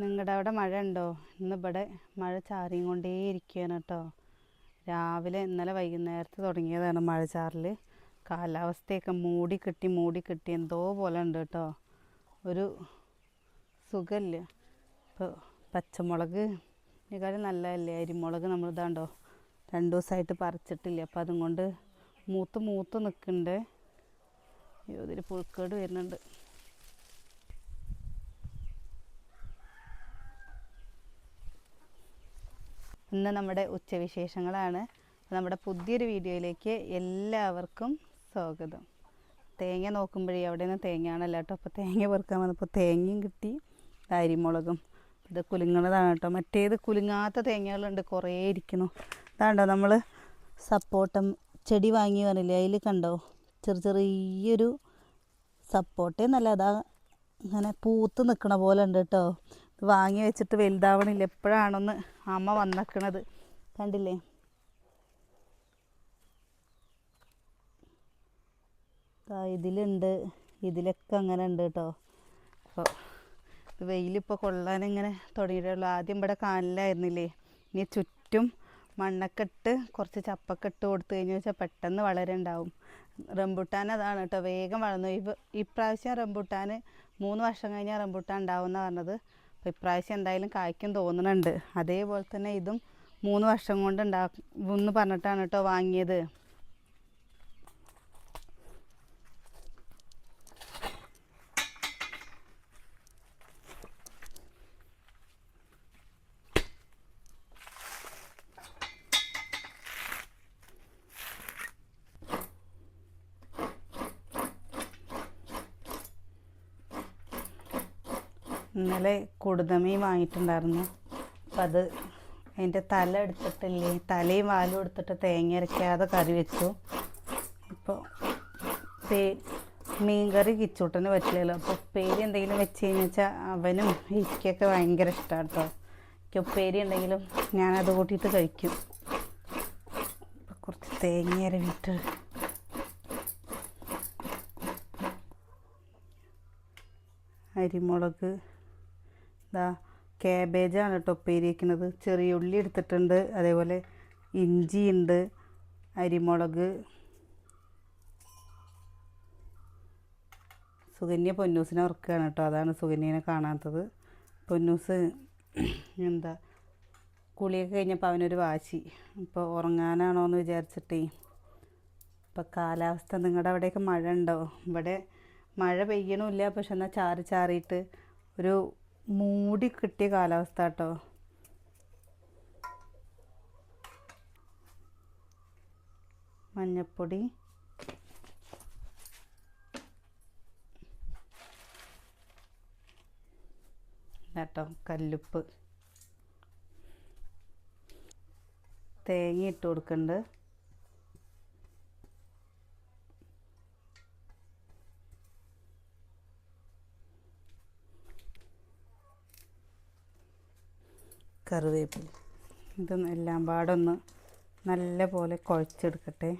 നിങ്ങളുടെ അവിടെ മഴ ഉണ്ടോ ഇന്ന് ഇവിടെ മഴ ചാറിയും കൊണ്ടേ ഇരിക്കുകയാണ് കേട്ടോ രാവിലെ ഇന്നലെ വൈകുന്നേരത്ത് തുടങ്ങിയതാണ് മഴ ചാറിൽ കാലാവസ്ഥയൊക്കെ മൂടി കെട്ടി മൂടി കെട്ടി എന്തോ പോലെ ഉണ്ട് കേട്ടോ ഒരു സുഖമില്ല ഇപ്പോൾ പച്ചമുളക് ഇതിനേക്കാളും നല്ലതല്ലേ? അരിമുളക് നമ്മൾ ഇതാണ്ടോ രണ്ട് ദിവസമായിട്ട് പറിച്ചിട്ടില്ല? അപ്പം അതും കൊണ്ട് മൂത്ത് മൂത്ത് നിൽക്കുന്നുണ്ട് ഇതിൽ പുഴുക്കേട് വരുന്നുണ്ട്. ഇന്ന് നമ്മുടെ ഉച്ചവിശേഷങ്ങളാണ്. നമ്മുടെ പുതിയൊരു വീഡിയോയിലേക്ക് എല്ലാവർക്കും സ്വാഗതം. തേങ്ങ നോക്കുമ്പോഴേ അവിടെ നിന്ന് തേങ്ങയാണല്ലോ കേട്ടോ. അപ്പോൾ തേങ്ങ പെറുക്കാൻ വന്നപ്പോൾ തേങ്ങയും കിട്ടി അരിമുളകും. ഇത് കുലുങ്ങണതാണ് കേട്ടോ. മറ്റേത് കുലുങ്ങാത്ത തേങ്ങകളുണ്ട്. കുറേ ഇരിക്കുന്നു. അതാണ്ടോ നമ്മൾ സപ്പോട്ടം ചെടി വാങ്ങി വന്നില്ലേ അതിൽ കണ്ടോ? ചെറിയ ചെറിയൊരു സപ്പോട്ടേ നല്ല അതാ ഇങ്ങനെ പൂത്ത് നിൽക്കണ പോലെ ഉണ്ട് കേട്ടോ. വാങ്ങി വെച്ചിട്ട് വലുതാവണില്ല. എപ്പോഴാണൊന്ന് അമ്മ വന്നേക്കണത്. കണ്ടില്ലേ? ഇതിലുണ്ട്. ഇതിലൊക്കെ അങ്ങനെ ഉണ്ട് കേട്ടോ അപ്പോൾ വെയിലിപ്പോൾ കൊള്ളാനിങ്ങനെ തുടങ്ങിയിട്ടുള്ളൂ. ആദ്യം ഇവിടെ കാനലായിരുന്നില്ലേ? ഇനി ചുറ്റും മണ്ണൊക്കെ ഇട്ട് കുറച്ച് ചപ്പൊക്കെ ഇട്ട് കൊടുത്തു കഴിഞ്ഞു വെച്ചാൽ പെട്ടെന്ന് വളരുണ്ടാവും റംബുട്ടാൻ അതാണ് കേട്ടോ വേഗം വളർന്നു. ഇപ്പം ഇപ്രാവശ്യം റംബുട്ടാൻ മൂന്ന് വർഷം കഴിഞ്ഞാൽ റംബുട്ടാൻ ഉണ്ടാവും എന്നാണ് പറഞ്ഞത്. അപ്പോൾ ഇപ്രാവശ്യം എന്തായാലും കായ്ക്കും തോന്നുന്നുണ്ട് അതേപോലെ തന്നെ ഇതും മൂന്ന് വർഷം കൊണ്ട് ഉണ്ടാക്കും എന്ന് പറഞ്ഞിട്ടാണ് കേട്ടോ വാങ്ങിയത്. ഇന്നലെ കുടുതമീൻ വാങ്ങിയിട്ടുണ്ടായിരുന്നു. അപ്പം അത് അതിന്റെ തല എടുത്തിട്ടില്ലേ തലയും വാലും എടുത്തിട്ട് തേങ്ങ അരയ്ക്കാതെ കറി വെച്ചു. ഇപ്പോൾ പേ മീൻ കറി കിച്ചൂട്ടന് പറ്റില്ലല്ലോ. അപ്പോൾ ഉപ്പേരി എന്തെങ്കിലും വെച്ച് കഴിഞ്ഞാൽ വെച്ചാൽ അവനും എനിക്കൊക്കെ ഭയങ്കര ഇഷ്ടമാണ് കേട്ടോ എനിക്ക് ഉപ്പേരി ഉണ്ടെങ്കിലും ഞാനത് കൂട്ടിയിട്ട് കഴിക്കും. ഇപ്പം കുറച്ച് തേങ്ങ അരവിട്ട്. അരിമുളക് ഇതാ ക്യാബേജാണ് കേട്ടോ ഉപ്പേരിയിക്കുന്നത് ചെറിയ ഉള്ളി എടുത്തിട്ടുണ്ട്. അതേപോലെ ഇഞ്ചി ഉണ്ട്. അരിമുളക്. സുകന്യ പൊന്നൂസിനെ ഉറക്കുകയാണ് കേട്ടോ അതാണ് സുകന്യനെ കാണാത്തത്. പൊന്നൂസ് എന്താ കുളിയൊക്കെ കഴിഞ്ഞപ്പോൾ അവനൊരു വാശി. ഇപ്പോൾ ഉറങ്ങാനാണോ എന്ന് വിചാരിച്ചിട്ടേ. ഇപ്പം കാലാവസ്ഥ നിങ്ങളുടെ അവിടെയൊക്കെ മഴ ഉണ്ടോ ഇവിടെ മഴ പെയ്യണമില്ല പക്ഷെ എന്നാൽ ചാറി ചാറിയിട്ട് ഒരു മൂടി കിട്ടിയ കാലാവസ്ഥ കേട്ടോ. മഞ്ഞപ്പൊടി. കേട്ടോ കല്ലുപ്പ്. തേങ്ങ ഇട്ട് കൊടുക്കുന്നുണ്ട് കറിവേപ്പില. ഇതൊന്നും എല്ലാം പാടൊന്ന് നല്ല പോലെ കുഴച്ചെടുക്കട്ടെ.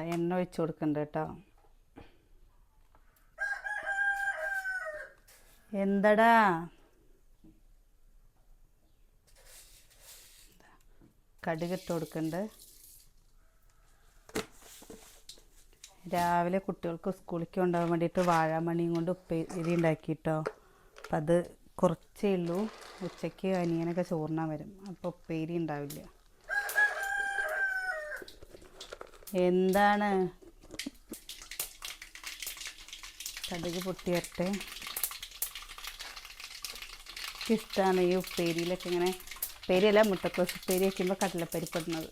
എണ്ണ ഒഴിച്ച് കൊടുക്കണ്ട കേട്ടോ. എന്തടാ? കടുകിട്ട് കൊടുക്കണ്ട്. രാവിലെ കുട്ടികൾക്ക് സ്കൂളിലേക്ക് കൊണ്ടുപോകാൻ വേണ്ടിയിട്ട് വാഴമണിയും കൊണ്ട് ഉപ്പേരി ഉണ്ടാക്കിയിട്ടോ അപ്പം അത് കുറച്ചേ ഉള്ളൂ. ഉച്ചയ്ക്ക് അനിയനൊക്കെ ചോറിനാൻ വരും. അപ്പോൾ ഉപ്പേരി ഉണ്ടാവില്ല. എന്താണ്? കടുക് പൊട്ടി വരട്ടെ ഇഷ്ടമാണ് ഈ ഉപ്പേരിയിലൊക്കെ ഇങ്ങനെ ഉപ്പേരിയല്ല മുട്ടക്കോസ് ഉപ്പേരി വയ്ക്കുമ്പോൾ കടലപ്പരിപ്പ് ഇടുന്നത്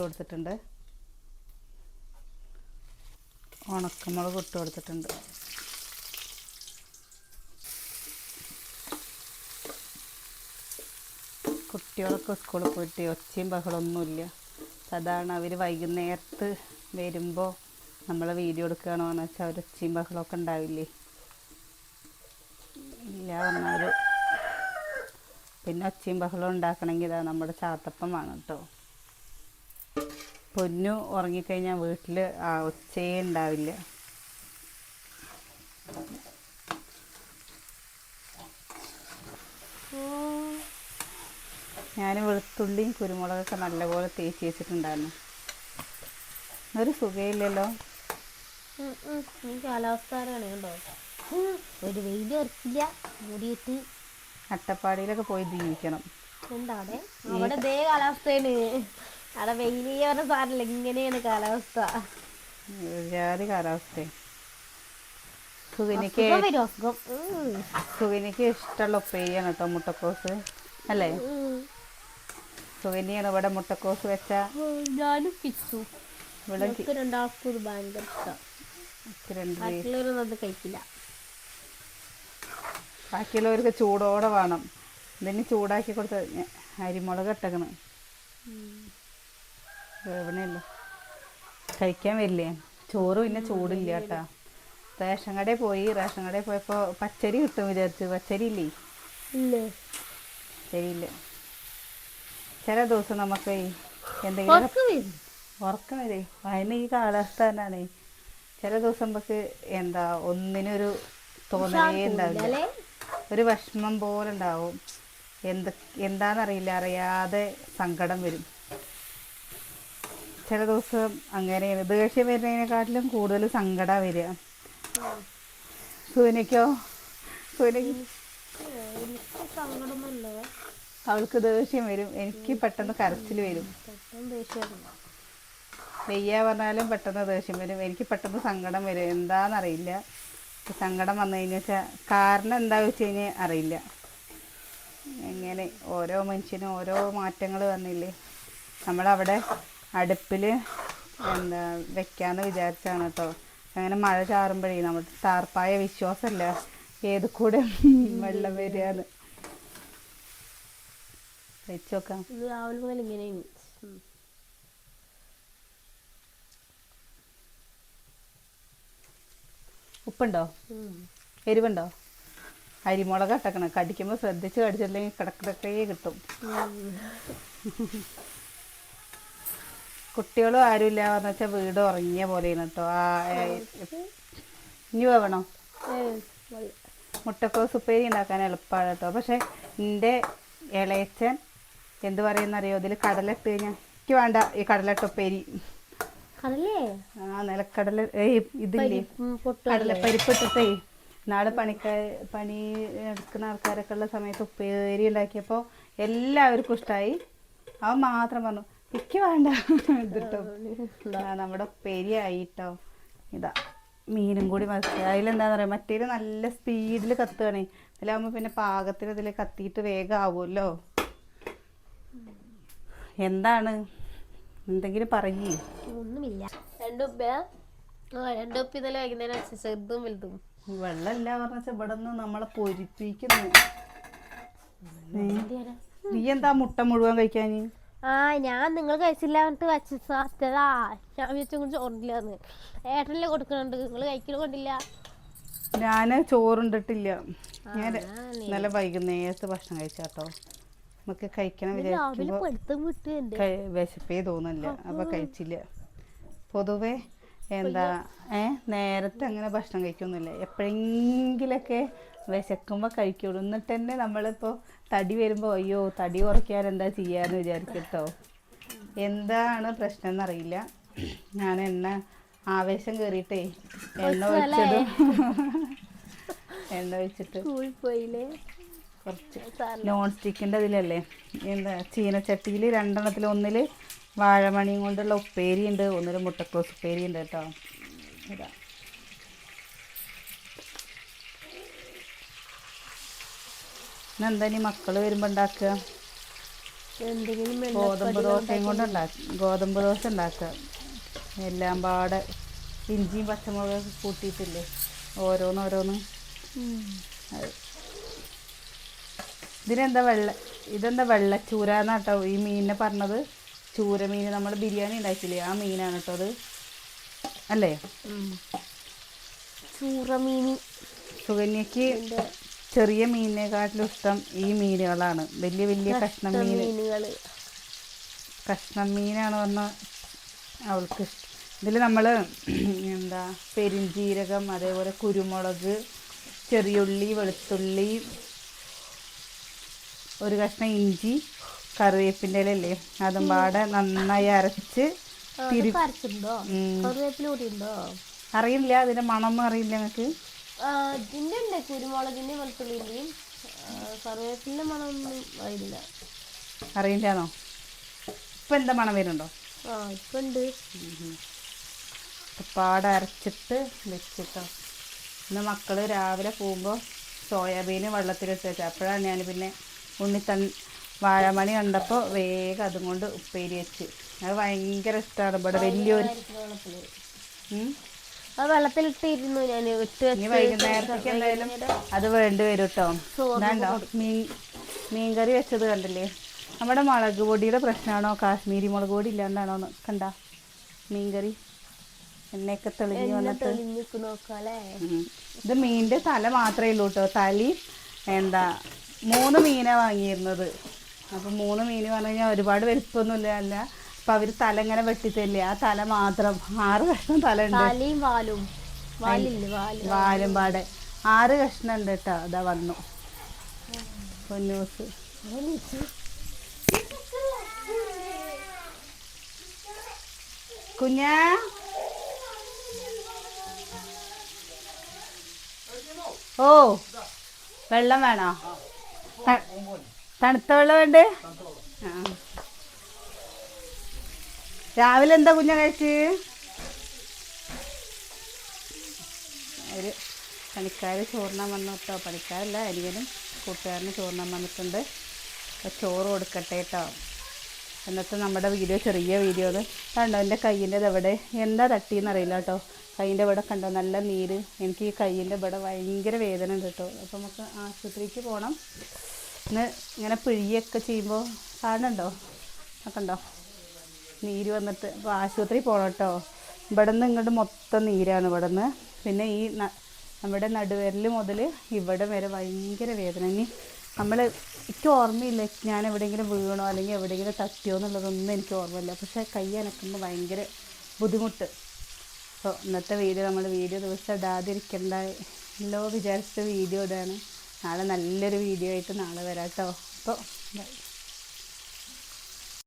കൊടുത്തിട്ടുണ്ട്. ഉണക്കമുളക് ഇട്ട് കൊടുത്തിട്ടുണ്ട് കുട്ടി കുട്ടികളൊക്കെ സ്കൂളിൽ പോയിട്ട് ഒച്ചയും ബഹളമൊന്നുമില്ല. സാധാരണ അവർ വൈകുന്നേരത്ത് വരുമ്പോൾ നമ്മൾ വീഡിയോ എടുക്കുകയാണോ എന്ന് വെച്ചാൽ അവർ ഒച്ചയും ബഹളമൊക്കെ ഉണ്ടാവില്ലേ? ഇല്ല പറഞ്ഞാൽ പിന്നെ ഒച്ചയും ബഹളം ഉണ്ടാക്കണമെങ്കിൽ ഇതാ നമ്മുടെ ചാത്തപ്പം വേണം കേട്ടോ. പൊന്നു ഉറങ്ങിക്കഴിഞ്ഞാൽ വീട്ടിൽ ആ ഒച്ചയേ ഉണ്ടാവില്ല. ഞാൻ വെളുത്തുള്ളിയും കുരുമുളകൊക്കെ നല്ലപോലെ തേച്ച് വെച്ചിട്ടുണ്ടായിരുന്നു. ഒരു സുഖയില്ലല്ലോ. ഒരു വെയിൽ ഉറക്കില്ല മൂടിയിട്ട്. അട്ടപ്പാടിയിലൊക്കെ പോയി ജീവിക്കണം. എന്താണ് അവിടെ? ഇതേ കാലാവസ്ഥയാണ്. അവിടെ വെയിൽ പറഞ്ഞ സാധനമില്ല ഇങ്ങനെയാണ് കാലാവസ്ഥ. ജാതി കാലാവസ്ഥ. സുഖിനിക്ക് അസുഖം വരും അസുഖം. ഉം. സുഖിനിക്ക് ഇഷ്ടമുള്ള ഉപ്പേരിയാണ് കേട്ടോ മുട്ടക്കോസ്. അല്ലേ? ഉം. സുഖിനിയാണ് ഇവിടെ മുട്ടക്കോസ് വെച്ച ഞാനും ഇവിടെ ഭയങ്കര ഇഷ്ടം. അത് കഴിക്കില്ല. ബാക്കിയുള്ളവർക്ക് ചൂടോടെ വേണം. ഇതിന് ചൂടാക്കി കൊടുത്ത അരിമുളക് ഇട്ടക്കണ്. വേവണല്ലോ കഴിക്കാൻ വരില്ലേ? ചോറ് പിന്നെ ചൂടില്ല കേട്ടാ. റേഷൻ കടയിൽ പോയി. റേഷൻ കടയിൽ പോയപ്പോൾ പച്ചരി കിട്ടും വിചാരിച്ചു. പച്ചരി ഇല്ലേ? ശരിയില്ല ചില ദിവസം നമുക്ക് എന്തെങ്കിലും ഉറക്കം വരും അതിന് ഈ കാലാവസ്ഥ തന്നെയാണ് ചില ദിവസം നമുക്ക് എന്താ ഒന്നിനൊരു തോന്നലേ ഉണ്ടാവില്ല. ഒരു വിഷമം പോലെ ഉണ്ടാവും. എന്ത് എന്താണെന്നറിയില്ല അറിയാതെ സങ്കടം വരും. ചില ദിവസം അങ്ങനെയാണ്. ദേഷ്യം വരുന്നതിനെക്കാട്ടിലും കൂടുതൽ സങ്കടം വരിക. സൂനയ്ക്കോ? സൂനയ്ക്ക് സങ്കടമല്ലോ അവൾക്ക് ദേഷ്യം വരും. എനിക്ക് പെട്ടെന്ന് കരച്ചിൽ വരും. വെയ്യാ പറഞ്ഞാലും പെട്ടെന്ന് ദേഷ്യം വരും. എനിക്ക് പെട്ടെന്ന് സങ്കടം വരും. എന്താണെന്നറിയില്ല സങ്കടം വന്നു കഴിഞ്ഞാൽ വെച്ചാൽ കാരണം എന്താ വെച്ച് കഴിഞ്ഞാൽ അറിയില്ല. എങ്ങനെ ഓരോ മനുഷ്യനും ഓരോ മാറ്റങ്ങൾ വന്നില്ലേ. നമ്മളവിടെ അടുപ്പിൽ എന്താ വെക്കാന്ന് വിചാരിച്ചാണ് കേട്ടോ. അങ്ങനെ മഴ ചാറുമ്പോഴേ നമ്മുടെ താർപ്പായ വിശ്വാസമല്ല ഏത് കൂടെ വെള്ളം വരികയെന്ന്. വെച്ച് നോക്കാം ഇത് രാവിലെ മുതൽ ഇങ്ങനെയാണ്. ഉപ്പുണ്ടോ? എരിവുണ്ടോ? അരിമുളക് ഇട്ടക്കണം. കടിക്കുമ്പോൾ ശ്രദ്ധിച്ച് കടിച്ചില്ലെങ്കിൽ കിടക്കിടക്കേ കിട്ടും. കുട്ടികളും ആരുമില്ല എന്ന് വെച്ചാൽ വീട് ഉറങ്ങിയ പോലെയാണ് കേട്ടോ ആ ഇനി വേണോ. മുട്ടക്കോസ് ഉപ്പേരി ഉണ്ടാക്കാൻ എളുപ്പമാണ് കേട്ടോ പക്ഷെ എന്റെ ഇളയച്ചൻ എന്ത് പറയുന്നറിയോ? ഇതിൽ കടലിട്ട് ഞാൻ എനിക്ക് വേണ്ട ഈ കടലട്ട ആ നിലക്കടല ഏയ് ഇതില്ലേ? ഉം, കടല പരിപ്പിട്ടിട്ടേ നാളെ പണിക്കാർ പണി എടുക്കുന്ന ആൾക്കാരൊക്കെ ഉള്ള സമയത്ത് ഉപ്പേരി ഉണ്ടാക്കിയപ്പോൾ എല്ലാവർക്കും ഇഷ്ടമായി അവൻ മാത്രം പറഞ്ഞു എനിക്ക് വേണ്ട. ഇതിട്ടോ നമ്മുടെ ഉപ്പേരി ആയിട്ടോ. ഇതാ മീനും കൂടി മറിച്ച്. അതിലെന്താന്ന് പറയാ മറ്റേത് നല്ല സ്പീഡിൽ കത്തുകയാണേ അതിലാവുമ്പോ പിന്നെ പാകത്തിന് ഇതിൽ കത്തിയിട്ട് വേഗം ആവുമല്ലോ. എന്താണ്? എന്തെങ്കിലും പറയേ. ഒന്നുമില്ല. രണ്ടുപ്പ രണ്ടുപ്പ ഇന്നലെ വൈകുന്നേരം ചെറുതും വലുതും. വെള്ളമില്ല പറഞ്ഞാൽ ഇവിടെ നിന്ന് നമ്മളെ പൊരിപ്പിക്കുന്നു. നീ എന്താ മുട്ട മുഴുവൻ കഴിക്കാൻ? ആ ഞാൻ നിങ്ങൾ കഴിച്ചില്ല എന്നിട്ട് വെച്ച സാധ്യതാ ഞാൻ വിചാരിച്ചു ഓർമ്മയില്ലാന്ന് ഏട്ടനല്ലേ കൊടുക്കുന്നുണ്ട് നിങ്ങൾ കഴിക്കൽ കൊണ്ടില്ല? ഞാൻ ചോറുണ്ടിട്ടില്ല. ഞാൻ ഇന്നലെ വൈകുന്നേരത്ത് ഭക്ഷണം കഴിച്ചാട്ടോ. നമുക്ക് കഴിക്കണം വിചാരിക്കുമ്പോൾ വിശപ്പേ തോന്നില്ല. അപ്പൊ കഴിച്ചില്ല. പൊതുവെ എന്താ ഏ നേരത്തെ അങ്ങനെ ഭക്ഷണം കഴിക്കൊന്നുമില്ല. എപ്പോഴെങ്കിലൊക്കെ വിശക്കുമ്പോൾ കഴിക്കുള്ളൂ. എന്നിട്ട് തന്നെ നമ്മളിപ്പോൾ തടി വരുമ്പോൾ അയ്യോ തടി കുറയ്ക്കാൻ എന്താ ചെയ്യാന്ന് വിചാരിക്കട്ടോ. എന്താണ് പ്രശ്നം എന്നറിയില്ല ഞാൻ എണ്ണ ആവേശം കയറിയിട്ടേ എണ്ണ ഒഴിച്ചത്. എണ്ണ ഒഴിച്ചിട്ട്. പോയില്ലേ? കുറച്ച് നോൺ സ്റ്റിക്കിന്റെ ഇതിലല്ലേ? എന്താ ചീനച്ചട്ടിയിൽ രണ്ടെണ്ണത്തിൽ ഒന്നിൽ വാഴമണിയും കൊണ്ടുള്ള ഉപ്പേരി ഉണ്ട് ഒന്നിൽ മുട്ടക്കോസ് ഉപ്പേരി ഉണ്ട് കേട്ടോ. ഇതാ. എന്താ ഇനി മക്കൾ വരുമ്പോൾ ഉണ്ടാക്കുക ഗോതമ്പ് ദോശയും കൊണ്ട് ഉണ്ടാക്കുക ഗോതമ്പ് ദോശ ഉണ്ടാക്കുക. എല്ലാം പാടെ ഇഞ്ചിയും പച്ചമുളകൊക്കെ കൂട്ടിയിട്ടില്ലേ? ഓരോന്നോരോന്ന്. അത്. ഇതിനെന്താ വെള്ള ഇതെന്താ വെള്ളച്ചൂര എന്നാണ് കേട്ടോ ഈ മീനിനെ പറഞ്ഞത്. ചൂര മീൻ നമ്മൾ ബിരിയാണി ഉണ്ടാക്കില്ലേ ആ മീനാണ് കേട്ടോ അത്. അല്ലേ? ചൂറമീനി സുകന്യക്ക് ചെറിയ മീനിനെക്കാട്ടിലും ഇഷ്ടം ഈ മീനുകളാണ്. വലിയ വലിയ കഷ്ണം മീൻ. കഷ്ണം മീനാണ് പറഞ്ഞ അവൾക്ക് ഇതിൽ നമ്മൾ എന്താ പെരിഞ്ജീരകം അതേപോലെ കുരുമുളക് ചെറിയുള്ളി വെളുത്തുള്ളി ഒരു കഷ്ണം ഇഞ്ചി കറിവേപ്പിന്റെ ഇലല്ലേ അതും പാടെ നന്നായി അരച്ച് അറിയില്ല അതിന്റെ മണമൊന്നും അറിയില്ല നിങ്ങൾക്ക് ഇതിന്റെ ഉണ്ട് കുരുമുളകിന്റെ വെളുത്തുള്ളിന്റെയും കറിവേപ്പിന്റെ മണമൊന്നും അറിയില്ല. അറിയില്ലാന്നോ? ഇപ്പൊ എന്താ മണം വരുന്നുണ്ടോ? ആ ഇപ്പൊ ഉണ്ട്. പാടെ അരച്ചിട്ട് വെച്ചിട്ടോ. ഇന്ന് മക്കൾ രാവിലെ പോകുമ്പോൾ സോയാബീൻ വെള്ളത്തിലിട്ട് വെച്ചു അപ്പോഴാണ് ഞാൻ പിന്നെ ഉണ്ണിത്തൺ വാഴമണി കണ്ടപ്പോൾ വേഗം അതും കൊണ്ട് ഉപ്പേരി വെച്ച്. അത് ഭയങ്കര ഇഷ്ടമാണ് ഇവിടെ വലിയൊരു വെള്ളത്തിലിട്ടിരുന്നു ഞാൻ ഇട്ട് ഇനി വൈകുന്നേരത്തേക്ക് എന്തായാലും അത് വേണ്ടി വരും കേട്ടോ ഇതാണ്ടോ? മീൻ മീൻ കറി വെച്ചത് കണ്ടില്ലേ? നമ്മുടെ മുളക് പൊടിയുടെ പ്രശ്നമാണോ കാശ്മീരി മുളക് പൊടി ഇല്ലാണ്ടാണോ എന്ന് കണ്ട? മീൻകറി. എണ്ണയൊക്കെ തെളിഞ്ഞ് വന്നിട്ട്. ഇത് മീനിന്റെ തല മാത്രമേ ഉള്ളൂ കേട്ടോ. തലി എന്താ മൂന്ന് മീനാണ് വാങ്ങിയിരുന്നത്. അപ്പം മൂന്ന് മീൻ പറഞ്ഞു കഴിഞ്ഞാൽ ഒരുപാട് വലിപ്പമൊന്നുമില്ല അല്ല. അപ്പം അവർ തല ഇങ്ങനെ വെട്ടിത്തരില്ലേ? ആ തല മാത്രം. ആറ് കഷ്ണം തല ഉണ്ട്. വാലും. പാടെ. ആറ് കഷ്ണം ഉണ്ട് കേട്ടോ അതാ വന്നു. പൊന്നൂസ്. കുഞ്ഞാ? ഓ വെള്ളം വേണോ? തണുത്ത വെള്ളം വേണ്ടേ? രാവിലെ എന്താ കുഞ്ഞ കഴിച്ച്? ഒരു പണിക്കാർ ചോറിനാൻ വന്നു കേട്ടോ പണിക്കാരല്ല അരിയനും കൂട്ടുകാരന് ചോറിനാൻ വന്നിട്ടുണ്ട്. അപ്പോൾ ചോറ് കൊടുക്കട്ടെ കേട്ടോ എന്നിട്ട് നമ്മുടെ വീഡിയോ ചെറിയ വീഡിയോ അത് കണ്ടോ? എന്റെ കയ്യിന്റെ ഇവിടെ എന്താ തട്ടിയെന്ന് അറിയില്ല കേട്ടോ കയ്യിന്റെ ഇവിടെ കണ്ടോ? നല്ല നീര്. എനിക്ക് ഈ കയ്യിന്റെ ഇവിടെ ഭയങ്കര വേദന ഉണ്ട് കേട്ടോ അപ്പോൾ നമുക്ക് ആശുപത്രിക്ക് പോകണം ഇങ്ങനെ പിഴിയൊക്കെ ചെയ്യുമ്പോൾ കാണുന്നുണ്ടോ കണ്ടോ നീര് വന്നിട്ട് അപ്പോൾ ആശുപത്രി പോകണം കേട്ടോ ഇവിടെ നിന്ന് ഇങ്ങോട്ട് മൊത്തം നീരാണ് ഇവിടെ നിന്ന് പിന്നെ ഈ നമ്മുടെ നടുവിരൽ മുതൽ ഇവിടെ വരെ ഭയങ്കര വേദന. ഇനി നമ്മൾ എനിക്ക് ഓർമ്മയില്ല ഞാൻ എവിടെയെങ്കിലും വീണോ അല്ലെങ്കിൽ എവിടെയെങ്കിലും തട്ടിയോ എന്നുള്ളതൊന്നും എനിക്ക് ഓർമ്മയില്ല. പക്ഷേ കൈ അനക്കുമ്പോൾ ഭയങ്കര ബുദ്ധിമുട്ട്. അപ്പോൾ ഇന്നത്തെ വീഡിയോ നമ്മൾ വീഡിയോ ദിവസം ഇടാതിരിക്കണ്ടല്ലോ വിചാരിച്ച വീഡിയോ ഇതാണ്. നാളെ നല്ലൊരു വീഡിയോ ആയിട്ട് നാളെ വരാട്ടോ. കേട്ടോ അപ്പോൾ ബൈ